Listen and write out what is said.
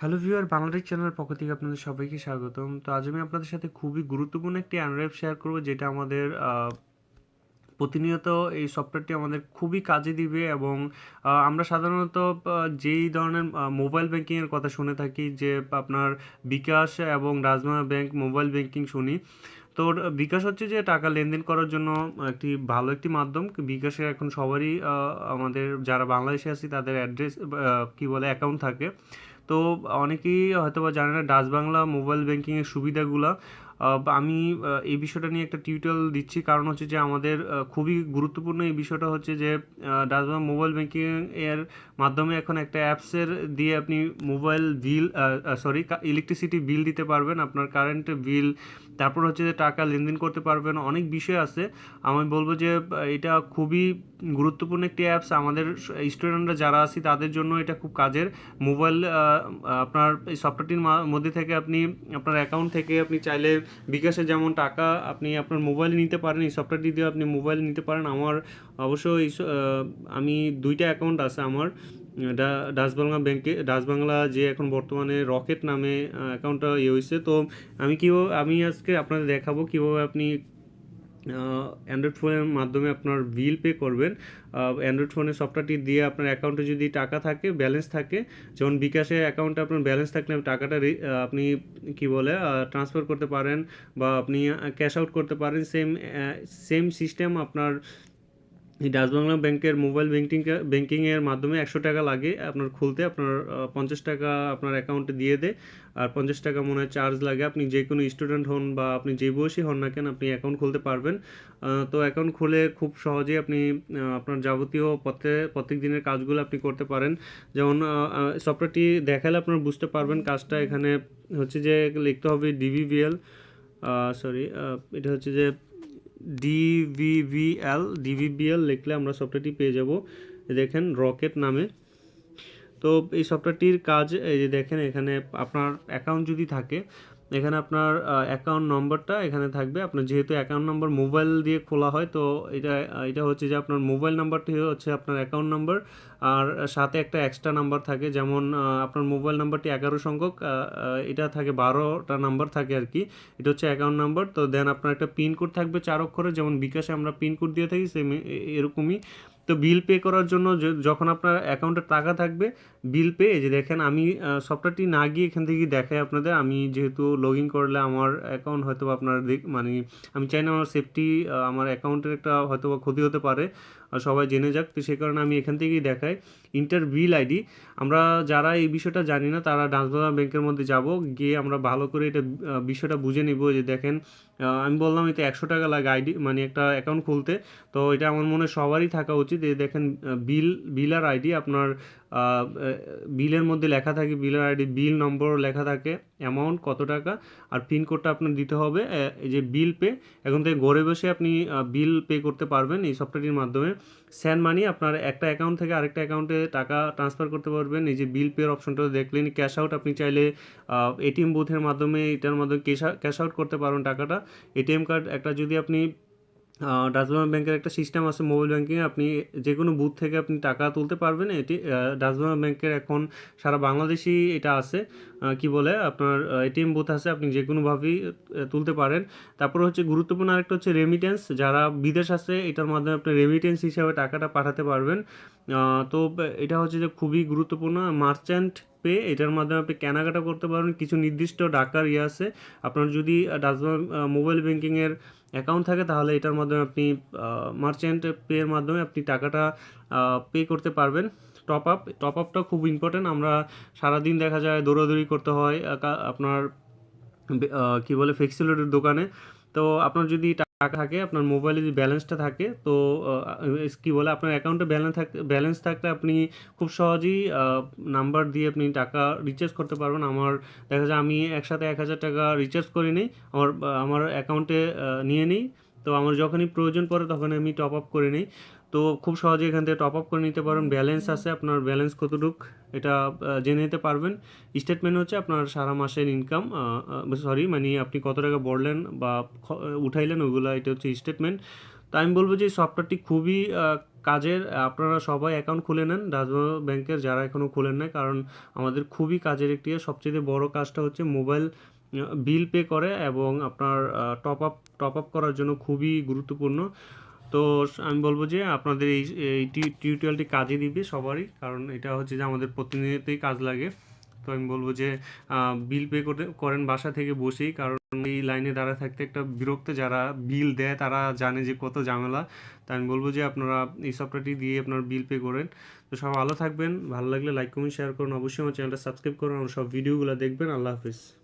Hello viewer Bangladesh চ্যানেলের পক্ষ থেকে আপনাদের সবাইকে স্বাগতম। তো আজ আমি আপনাদের সাথে খুবই গুরুত্বপূর্ণ একটি অ্যান্ড্রয়েড শেয়ার করব, যেটা আমাদের প্রতিনিয়ত এই সফটওয়্যারটি আমাদের খুবই কাজে দিবে এবং আমরা সাধারণত যেই ধরনের মোবাইল ব্যাংকিংয়ের কথা শুনে থাকি, যে আপনার বিকাশ এবং রাজমা ব্যাংক মোবাইল ব্যাংকিং শুনি। তো বিকাশ হচ্ছে যে টাকা লেনদেন করার জন্য একটি ভালো একটি মাধ্যম। বিকাশে এখন সবারই আমাদের যারা বাংলাদেশে আছি, তাদের অ্যাড্রেস কি বলে অ্যাকাউন্ট থাকে। তো অনেকেই হয়তো বা জানে না ডাচ বাংলা মোবাইল ব্যাঙ্কিংয়ের সুবিধাগুলো। আমি এই বিষয়টা নিয়ে একটা টিউটোরিয়াল দিচ্ছি। কারণ হচ্ছে যে আমাদের খুবই গুরুত্বপূর্ণ এই বিষয়টা হচ্ছে যে ডাচ মোবাইল ব্যাংকিং এর মাধ্যমে এখন একটা অ্যাপসের দিয়ে আপনি mobile bill sorry electricity bill দিতে পারবেন, আপনার কারেন্ট বিল তারপর হচ্ছে যে টাকা লেনদেন করতে পারবেন, অনেক বিষয় আছে। আমি বলব যে এটা খুবই গুরুত্বপূর্ণ একটি অ্যাপস আমাদের স্টুডেন্টরা যারা আছি, তাদের জন্য এটা খুব কাজের। মোবাইল আপনার এই সফটওয়্যারটির মধ্যে থেকে আপনি, আপনার অ্যাকাউন্ট থেকে আপনি চাইলে বিকাশে যেমন টাকা আপনি আপনার মোবাইলে নিতে পারেন, এই সফটওয়্যারটি দিয়ে আপনি মোবাইলে নিতে পারেন। আমার অবশ্য এই আমি দুইটা অ্যাকাউন্ট আছে আমার, ডা ডাচ বাংলা ব্যাংকে ডাচ বাংলা যে এখন বর্তমানে রকেট নামে অ্যাকাউন্টটা ইয়ে হয়েছে তো আমি কীভাবে, আমি আজকে আপনাদের দেখাবো কীভাবে আপনি অ্যান্ড্রয়েড ফোনের মাধ্যমে আপনার বিল পে করবেন। অ্যান্ড্রয়েড ফোনের সফটওয়্যারটি দিয়ে আপনার অ্যাকাউন্টে যদি টাকা থাকে ব্যালেন্স থাকে, যেমন বিকাশে অ্যাকাউন্টে আপনার ব্যালেন্স থাকলে টাকাটা আপনি কি বলে ট্রান্সফার করতে পারেন বা আপনি ক্যাশ আউট করতে পারেন। সেম সেম সিস্টেম আপনার ডাচ বাংলা ব্যাংকের মোবাইল ব্যাংকিং ব্যাংকিংয়ের মাধ্যমে একশো টাকা লাগে আপনার খুলতে, আপনার পঞ্চাশ টাকা আপনার অ্যাকাউন্টে দিয়ে দেয় আর পঞ্চাশ টাকা মনে হয় চার্জ লাগে। আপনি যে কোনো স্টুডেন্ট হন বা আপনি যে বয়সী হন না কেন, আপনি অ্যাকাউন্ট খুলতে পারবেন। তো অ্যাকাউন্ট খুলে খুব সহজেই আপনি আপনার যাবতীয় পথে, প্রত্যেক দিনের কাজগুলো আপনি করতে পারেন। যেমন সফটওয়্যারটি দেখালে আপনার বুঝতে পারবেন কাজটা এখানে হচ্ছে যে লিখতে হবে ডিভিভিএল সরি এটা হচ্ছে যে ডিভিভিএল ডিভিবিএল লিখলে আমরা সফটওয়্যারটি পেয়ে যাব। দেখেন রকেট নামে। তো এই সফটওয়্যারটির কাজ, এই যে দেখেন, এখানে আপনার অ্যাকাউন্ট যদি থাকে এখানে আপনার অ্যাকাউন্ট নম্বরটা এখানে থাকবে। আপনার যেহেতু অ্যাকাউন্ট নম্বর মোবাইল দিয়ে খোলা হয়, তো এটা এটা হচ্ছে যে আপনার মোবাইল নাম্বারটি হচ্ছে আপনার অ্যাকাউন্ট নাম্বার আর সাথে একটা এক্সট্রা নাম্বার থাকে, যেমন আপনার মোবাইল নাম্বারটি এগারো সংখ্যক এটা থাকে বারোটা নাম্বার থাকে আর কি। এটা হচ্ছে অ্যাকাউন্ট নাম্বার তো দেন আপনার একটা পিনকোড থাকবে চার অক্ষরে, যেমন বিকাশে আমরা পিনকোড দিয়ে থাকি সেম এরকমই। তো বিল পে করার জন্য যখন আপনার অ্যাকাউন্টে টাকা থাকবে বিল পে যে দেখেন আমি সফটওয়্যারটি না গিয়ে এখান থেকে দেখাই আপনাদের। আমি যেহেতু লগ ইন করলে আমার অ্যাকাউন্ট হয়তো আপনার মানে আমি চাই না আমার সেফটি আমার অ্যাকাউন্টের একটা হয়তো ক্ষতি হতে পারে। সবাই জেনে যাক। তো সে কারণে আমি এখান থেকেই দেখাই। ইন্টার বিল আইডি আমরা যারা এই বিষয়টা জানি না, তারা ডান্সবাংলা ব্যাংকের মধ্যে যাব। গিয়ে আমরা ভালো করে এটা বিষয়টা বুঝে নিব যে দেখেন আমি বললাম এতে একশো টাকা লাগে আইডি মানে একটা অ্যাকাউন্ট খুলতে। তো এটা আমার মনে হয় সবারই থাকা উচিত। এই দেখেন বিল বিলার আইডি আপনার বিলের মধ্যে লেখা থাকে, বিলের আইডি, বিল নম্বর লেখা থাকে অ্যামাউন্ট কত টাকা, আর পিনকোডটা আপনার দিতে হবে এই যে বিল পে, এখন থেকে ঘরে বসে আপনি বিল পে করতে পারবেন এই সফটওয়্যারটির মাধ্যমে। স্যান মানি আপনার একটা অ্যাকাউন্ট থেকে আরেকটা অ্যাকাউন্টে টাকা ট্রান্সফার করতে পারবেন, এই যে বিল পের অপশনটা দেখলেন ক্যাশ আউট আপনি চাইলে এটিএম বুথের মাধ্যমে, এটার মাধ্যমে ক্যাশ আউট করতে পারেন টাকাটা। এটিএম কার্ড একটা যদি আপনি ডাচবাংলা ব্যাংকের একটা সিস্টেম আছে মোবাইল ব্যাংকিংয়ে আপনি যে কোনো বুথ থেকে আপনি টাকা তুলতে পারবেন। এটি ডাচবাংলা ব্যাংকের এখন সারা বাংলাদেশই এটা আছে। কি বলে? আপনার এটিএম বুথ আছে, আপনি যে কোনোভাবেই তুলতে পারেন। তারপর হচ্ছে গুরুত্বপূর্ণ আরেকটা হচ্ছে রেমিটেন্স যারা বিদেশ আছে, এটার মাধ্যমে আপনি রেমিটেন্স হিসাবে টাকাটা পাঠাতে পারবেন। তো, এটা হচ্ছে যে খুবই গুরুত্বপূর্ণ। মার্চেন্ট পে এটার মাধ্যমে আপনি কেনাকাটা করতে পারবেন। কিছু নির্দিষ্ট ডাকার ইয়ে আছে। আপনার যদি ডাচবাংলা মোবাইল ব্যাঙ্কিংয়ের অ্যাকাউন্ট থাকে, তাহলে এটার মাধ্যমে আপনি মার্চেন্ট পের মাধ্যমে আপনি টাকাটা পে করতে পারবেন। টপ আপ টপ আপটা খুব ইম্পর্টেন্ট আমরা সারাদিন দেখা যায় দৌড়াদৌড়ি করতে হয় আপনার কি বলে ফ্লেক্সিলোডের দোকানে। তো আপনার যদি টাকা থাকে, আপনার মোবাইলে যদি ব্যালেন্সটা থাকে, তো কী বলে, আপনার অ্যাকাউন্টে ব্যালেন্স থাক ব্যালেন্স থাকলে আপনি খুব সহজেই নাম্বার দিয়ে আপনি টাকা রিচার্জ করতে পারবেন। আমার দেখা যায় আমি একসাথে এক হাজার টাকা রিচার্জ করে নিই, আমার আমার অ্যাকাউন্টে নিয়ে নিই। তো আমার যখনই প্রয়োজন পড়ে তখন আমি টপ আপ করে নিই। তো খুব সহজে এখান থেকে টপ আপ করে নিতে পারেন ব্যালেন্স আছে আপনার ব্যালেন্স কতটুক এটা জেনে নিতে পারবেন। স্টেটমেন্ট হচ্ছে আপনার সারা মাসের ইনকাম সরি মানে আপনি কত টাকা বললেন বা উঠাইলেন, ওগুলো এটা হচ্ছে স্টেটমেন্ট তো আমি বলব যে সফটওয়্যারটি খুবই কাজের, আপনারা সবাই অ্যাকাউন্ট খুলে নেন রাজমা ব্যাংকের যারা এখনও খুলেন নাই, কারণ আমাদের খুবই কাজের একটি, সবচেয়ে বড় কাজটা হচ্ছে মোবাইল বিল পে করে এবং আপনার টপ আপ টপ আপ করার জন্য খুবই গুরুত্বপূর্ণ। তো আমি বলব যে আপনাদের এই এই টিউটোরিয়ালটি কাজে দিবে সবারই, কারণ এটা হচ্ছে যে আমাদের প্রতিনিয়তই কাজ লাগে। তো আমি বলব যে বিল পে করতে, করেন বাসা থেকে বসেই, কারণ এই লাইনে দাঁড়ায় থাকতে একটা বিরক্ত, যারা বিল দেয় তারা জানে যে কত ঝামেলা। তাই আমি বলব যে আপনারা এই সফটওয়্যারটি দিয়ে আপনার বিল পে করেন। তো সব ভালো থাকবেন, ভালো লাগলে লাইক কমেন্ট শেয়ার করুন। অবশ্যই আমার চ্যানেলটা সাবস্ক্রাইব করুন সব ভিডিওগুলো দেখবেন। আল্লাহ হাফিজ।